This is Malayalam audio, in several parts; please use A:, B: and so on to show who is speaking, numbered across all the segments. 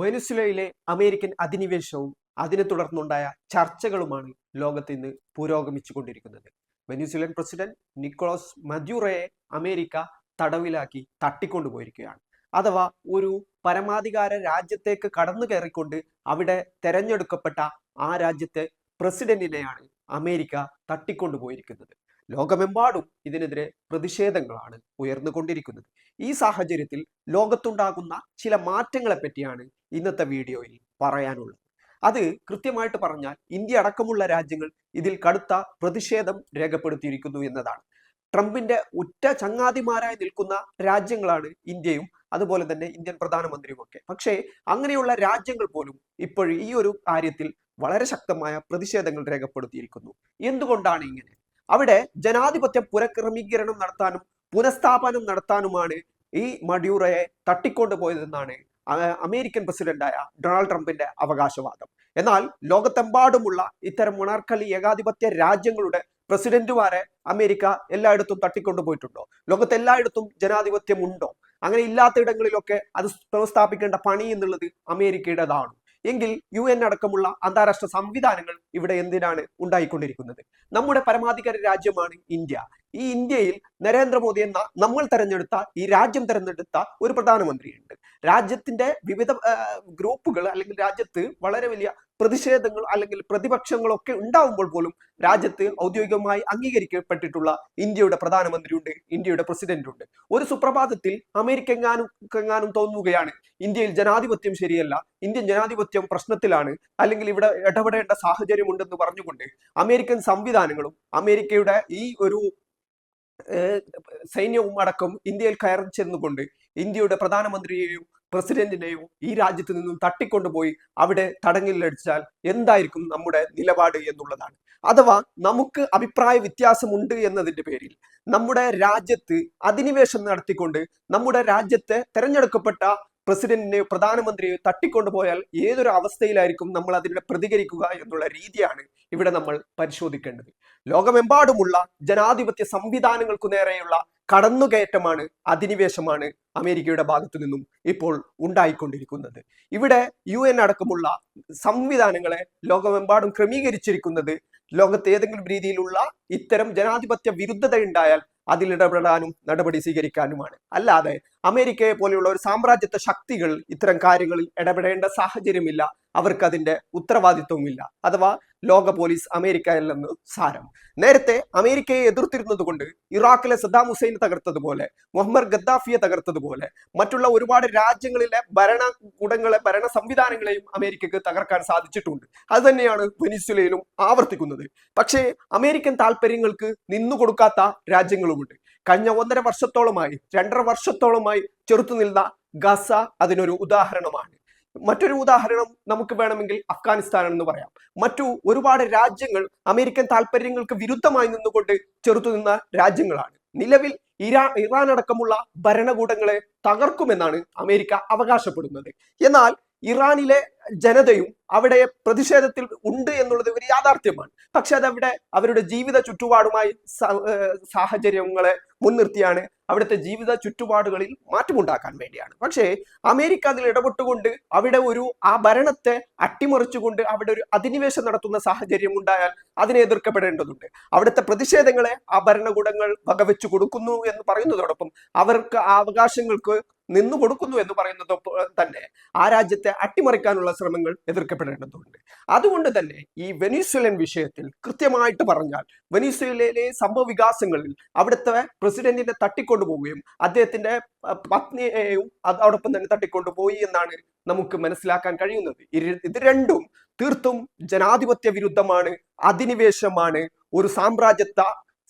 A: വെനുസുലയിലെ അമേരിക്കൻ അധിനിവേശവും അതിനെ തുടർന്നുണ്ടായ ചർച്ചകളുമാണ് ലോകത്ത് ഇന്ന് പുരോഗമിച്ചുകൊണ്ടിരിക്കുന്നത്. വെനുസുലൻ പ്രസിഡന്റ് നിക്കോളോസ് മദ്യൂറയെ അമേരിക്ക തടവിലാക്കി തട്ടിക്കൊണ്ടുപോയിരിക്കുകയാണ്. അഥവാ ഒരു പരമാധികാര രാജ്യത്തേക്ക് കടന്നു കയറിക്കൊണ്ട് അവിടെ തെരഞ്ഞെടുക്കപ്പെട്ട ആ രാജ്യത്തെ പ്രസിഡന്റിനെയാണ് അമേരിക്ക തട്ടിക്കൊണ്ടുപോയിരിക്കുന്നത്. ലോകമെമ്പാടും ഇതിനെതിരെ പ്രതിഷേധങ്ങളാണ് ഉയർന്നുകൊണ്ടിരിക്കുന്നത്. ഈ സാഹചര്യത്തിൽ ലോകത്തുണ്ടാകുന്ന ചില മാറ്റങ്ങളെ പറ്റിയാണ് ഇന്നത്തെ വീഡിയോയിൽ പറയാനുള്ളത്. അത് കൃത്യമായിട്ട് പറഞ്ഞാൽ ഇന്ത്യ അടക്കമുള്ള രാജ്യങ്ങൾ ഇതിൽ കടുത്ത പ്രതിഷേധം രേഖപ്പെടുത്തിയിരിക്കുന്നു എന്നതാണ്. ട്രംപിന്റെ ഉറ്റ ചങ്ങാതിമാരായി നിൽക്കുന്ന രാജ്യങ്ങളാണ് ഇന്ത്യയും അതുപോലെ തന്നെ ഇന്ത്യൻ പ്രധാനമന്ത്രിയും ഒക്കെ പക്ഷേ അങ്ങനെയുള്ള രാജ്യങ്ങൾ പോലും ഇപ്പോഴും ഈ ഒരു കാര്യത്തിൽ വളരെ ശക്തമായ പ്രതിഷേധങ്ങൾ രേഖപ്പെടുത്തിയിരിക്കുന്നു. എന്തുകൊണ്ടാണ് ഇങ്ങനെ? അവിടെ ജനാധിപത്യ പുനഃക്രമീകരണം നടത്താനും പുനഃസ്ഥാപനം നടത്താനുമാണ് ഈ മഡ്യൂറയെ തട്ടിക്കൊണ്ടു പോയതെന്നാണ് അമേരിക്കൻ പ്രസിഡന്റായ ഡൊണാൾഡ് ട്രംപിന്റെ അവകാശവാദം. എന്നാൽ ലോകത്തെമ്പാടുമുള്ള ഇത്തരം മൊണാർക്കലി ഏകാധിപത്യ രാജ്യങ്ങളുടെ പ്രസിഡന്റുമാരെ അമേരിക്ക എല്ലായിടത്തും തട്ടിക്കൊണ്ടുപോയിട്ടുണ്ടോ ലോകത്ത് എല്ലായിടത്തും ജനാധിപത്യം ഉണ്ടോ അങ്ങനെ ഇല്ലാത്തയിടങ്ങളിലൊക്കെ അത് പുനഃസ്ഥാപിക്കേണ്ട പണി എന്നുള്ളത് അമേരിക്കയുടേതാണ്. എങ്കിൽ യു എൻ അടക്കമുള്ള അന്താരാഷ്ട്ര സംവിധാനങ്ങൾ ഇവിടെ എന്തിനാണ് ഉണ്ടായിക്കൊണ്ടിരിക്കുന്നത്? നമ്മുടെ പരമാധികാര രാജ്യമാണ് ഇന്ത്യ. ഈ ഇന്ത്യയിൽ നരേന്ദ്രമോദി എന്ന നമ്മൾ തെരഞ്ഞെടുത്ത ഈ രാജ്യം തെരഞ്ഞെടുത്ത ഒരു പ്രധാനമന്ത്രിയുണ്ട്. രാജ്യത്തിന്റെ വിവിധ ഗ്രൂപ്പുകൾ അല്ലെങ്കിൽ രാജ്യത്ത് വളരെ വലിയ പ്രതിഷേധങ്ങൾ അല്ലെങ്കിൽ പ്രതിപക്ഷങ്ങളൊക്കെ ഉണ്ടാവുമ്പോൾ പോലും രാജ്യത്ത് ഔദ്യോഗികമായി അംഗീകരിക്കപ്പെട്ടിട്ടുള്ള ഇന്ത്യയുടെ പ്രധാനമന്ത്രിയുണ്ട് ഇന്ത്യയുടെ പ്രസിഡന്റ് ഉണ്ട് ഒരു സുപ്രഭാതത്തിൽ അമേരിക്ക എങ്ങാനും തോന്നുകയാണ് ഇന്ത്യയിൽ ജനാധിപത്യം ശരിയല്ല ഇന്ത്യൻ ജനാധിപത്യം പ്രശ്നത്തിലാണ് അല്ലെങ്കിൽ ഇവിടെ ഇടപെടേണ്ട സാഹചര്യം ഉണ്ടെന്ന് പറഞ്ഞുകൊണ്ട് അമേരിക്കൻ സംവിധാനങ്ങളും അമേരിക്കയുടെ ഈ ഒരു സൈന്യവും അടക്കം ഇന്ത്യയിൽ കയറി ചെന്നുകൊണ്ട് ഇന്ത്യയുടെ പ്രധാനമന്ത്രിയെയും പ്രസിഡന്റിനെയോ ഈ രാജ്യത്ത് നിന്നും തട്ടിക്കൊണ്ടുപോയി അവിടെ തടങ്കലിലടിച്ചാൽ എന്തായിരിക്കും നമ്മുടെ നിലപാട് എന്നുള്ളതാണ്. അഥവാ നമുക്ക് അഭിപ്രായ വ്യത്യാസമുണ്ട് എന്നതിന്റെ പേരിൽ നമ്മുടെ രാജ്യത്ത് അധിനിവേശം നടത്തിക്കൊണ്ട് നമ്മുടെ രാജ്യത്തെ തെരഞ്ഞെടുക്കപ്പെട്ട പ്രസിഡന്റിനെയോ പ്രധാനമന്ത്രിയോ തട്ടിക്കൊണ്ടുപോയാൽ ഏതൊരു അവസ്ഥയിലായിരിക്കും നമ്മൾ അതിനെ പ്രതികരിക്കുക എന്നുള്ള രീതിയാണ് ഇവിടെ നമ്മൾ പരിശോധിക്കേണ്ടത്. ലോകമെമ്പാടുമുള്ള ജനാധിപത്യ സംവിധാനങ്ങൾക്കു നേരെയുള്ള കടന്നുകയറ്റമാണ് അധിനിവേശമാണ് അമേരിക്കയുടെ ഭാഗത്തു നിന്നും ഇപ്പോൾ ഉണ്ടായിക്കൊണ്ടിരിക്കുന്നത്. ഇവിടെ യു എൻ അടക്കമുള്ള സംവിധാനങ്ങളെ ലോകമെമ്പാടും ക്രമീകരിച്ചിരിക്കുന്നത് ലോകത്ത് ഏതെങ്കിലും രീതിയിലുള്ള ഇത്തരം ജനാധിപത്യ വിരുദ്ധത ഉണ്ടായാൽ അതിൽ ഇടപെടാനും നടപടി സ്വീകരിക്കാനുമാണ്. അല്ലാതെ അമേരിക്കയെ പോലെയുള്ള ഒരു സാമ്രാജ്യത്വ ശക്തികൾ ഇത്തരം കാര്യങ്ങളിൽ ഇടപെടേണ്ട സാഹചര്യമില്ല. അവർക്ക് അതിന്റെ ഉത്തരവാദിത്വവുമില്ല. അഥവാ ലോക പോലീസ് അമേരിക്കയിലെന്ന് സാരം. നേരത്തെ അമേരിക്കയെ എതിർത്തിരുന്നത് കൊണ്ട് ഇറാഖിലെ സദ്ദാം ഹുസൈൻ തകർത്തതുപോലെ മുഹമ്മദ് ഗദ്ദാഫിയെ തകർത്തതുപോലെ മറ്റുള്ള ഒരുപാട് രാജ്യങ്ങളിലെ ഭരണകൂടങ്ങളെ ഭരണ സംവിധാനങ്ങളെയും അമേരിക്കക്ക് തകർക്കാൻ സാധിച്ചിട്ടുണ്ട്. അത് തന്നെയാണ് വെനിസ്വലയിലും ആവർത്തിക്കുന്നത്. പക്ഷേ അമേരിക്കൻ താല്പര്യങ്ങൾക്ക് നിന്നുകൊടുക്കാത്ത രാജ്യങ്ങളുമുണ്ട്. കഴിഞ്ഞ ഒന്നര വർഷത്തോളമായി രണ്ടര വർഷത്തോളമായി ചെറുത്തുനിന്ന ഗസ അതിനൊരു ഉദാഹരണമാണ്. മറ്റൊരു ഉദാഹരണം നമുക്ക് വേണമെങ്കിൽ അഫ്ഗാനിസ്ഥാൻ എന്ന് പറയാം. മറ്റു ഒരുപാട് രാജ്യങ്ങൾ അമേരിക്കൻ താല്പര്യങ്ങൾക്ക് വിരുദ്ധമായി നിന്നുകൊണ്ട് ചെറുത്തുനിന്ന രാജ്യങ്ങളാണ്. നിലവിൽ ഇറാ ഇറാൻ അടക്കമുള്ള ഭരണകൂടങ്ങളെ തകർക്കുമെന്നാണ് അമേരിക്ക അവകാശപ്പെടുന്നത്. എന്നാൽ ഇറാനിലെ ജനതയും അവിടെ പ്രതിഷേധത്തിൽ ഉണ്ട് എന്നുള്ളത് ഒരു യാഥാർത്ഥ്യമാണ്. പക്ഷെ അതവിടെ അവരുടെ ജീവിത ചുറ്റുപാടുമായി സാഹചര്യങ്ങളെ മുൻനിർത്തിയാണ് അവിടുത്തെ ജീവിത ചുറ്റുപാടുകളിൽ മാറ്റമുണ്ടാക്കാൻ വേണ്ടിയാണ്. പക്ഷേ അമേരിക്ക അതിൽ ഇടപെട്ടുകൊണ്ട് അവിടെ ഒരു ആ ഭരണത്തെ അട്ടിമറിച്ചുകൊണ്ട് അവിടെ ഒരു അധിനിവേശം നടത്തുന്ന സാഹചര്യം ഉണ്ടായാൽ അതിനെ എതിർക്കപ്പെടേണ്ടതുണ്ട്. അവിടുത്തെ പ്രതിഷേധങ്ങളെ ആ ഭരണകൂടങ്ങൾ വകവെച്ചു കൊടുക്കുന്നു എന്ന് പറയുന്നതോടൊപ്പം അവർക്ക് ആ അവകാശങ്ങൾക്ക് നിന്നു കൊടുക്കുന്നു എന്ന് പറയുന്നതൊപ്പം തന്നെ. ആ രാജ്യത്തെ അട്ടിമറിക്കാനുള്ള ശ്രമങ്ങൾ എതിർക്കപ്പെടേണ്ടതുണ്ട്. അതുകൊണ്ട് തന്നെ ഈ വെനീസ്വലൻ വിഷയത്തിൽ കൃത്യമായിട്ട് പറഞ്ഞാൽ വെനീസ്വലയിലെ സംഭവ വികാസങ്ങളിൽ അവിടുത്തെ പ്രസിഡന്റിനെ തട്ടിക്കൊണ്ടുപോവുകയും അദ്ദേഹത്തിന്റെ പത്നിയെയും അതോടൊപ്പം തന്നെ തട്ടിക്കൊണ്ടുപോയി എന്നാണ് നമുക്ക് മനസ്സിലാക്കാൻ കഴിയുന്നത്. ഇത് രണ്ടും തീർത്തും ജനാധിപത്യ വിരുദ്ധമാണ് അധിനിവേശമാണ് ഒരു സാമ്രാജ്യത്വ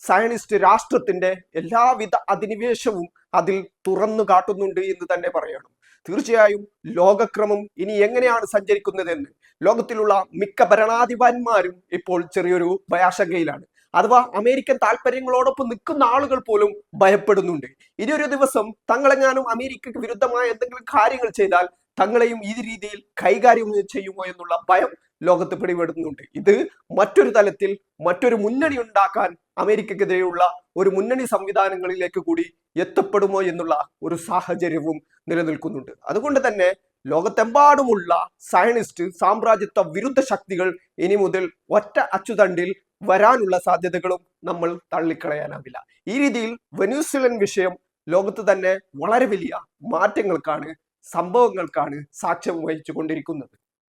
A: സയനിസ്റ്റ് രാഷ്ട്രത്തിന്റെ എല്ലാവിധ അധിനിവേശവും അതിൽ തുറന്നു കാട്ടുന്നുണ്ട് എന്ന് തന്നെ പറയണം. തീർച്ചയായും ലോകക്രമം ഇനി എങ്ങനെയാണ് സഞ്ചരിക്കുന്നതെന്ന് ലോകത്തിലുള്ള മിക്ക ഭരണാധിപന്മാരും ഇപ്പോൾ ചെറിയൊരു ഭയാശങ്കയിലാണ്. അഥവാ അമേരിക്കൻ താല്പര്യങ്ങളോടൊപ്പം നിൽക്കുന്ന ആളുകൾ പോലും ഭയപ്പെടുന്നുണ്ട്. ഇനി ഒരു ദിവസം തങ്ങളെങ്ങാനും അമേരിക്കക്ക് വിരുദ്ധമായ എന്തെങ്കിലും കാര്യങ്ങൾ ചെയ്താൽ തങ്ങളെയും ഈ രീതിയിൽ കൈകാര്യം ചെയ്യുമോ എന്നുള്ള ഭയം ലോകത്ത് പിടിപെടുന്നുണ്ട്. ഇത് മറ്റൊരു തലത്തിൽ മറ്റൊരു മുന്നണി ഉണ്ടാക്കാൻ അമേരിക്കക്കെതിരെയുള്ള ഒരു മുന്നണി സംവിധാനങ്ങളിലേക്ക് കൂടി എത്തപ്പെടുമോ എന്നുള്ള ഒരു സാഹചര്യവും നിലനിൽക്കുന്നുണ്ട്. അതുകൊണ്ട് തന്നെ ലോകത്തെമ്പാടുമുള്ള സയനിസ്റ്റ് സാമ്രാജ്യത്വ വിരുദ്ധ ശക്തികൾ ഇനി മുതൽ ഒറ്റ അച്ചുതണ്ടിൽ വരാനുള്ള സാധ്യതകളും നമ്മൾ തള്ളിക്കളയാനാവില്ല. ഈ രീതിയിൽ വെനസ്വലൻ വിഷയം ലോകത്ത് തന്നെ വളരെ വലിയ മാറ്റങ്ങൾക്കാണ് സംഭവങ്ങൾക്കാണ് സാക്ഷ്യം വഹിച്ചു കൊണ്ടിരിക്കുന്നത്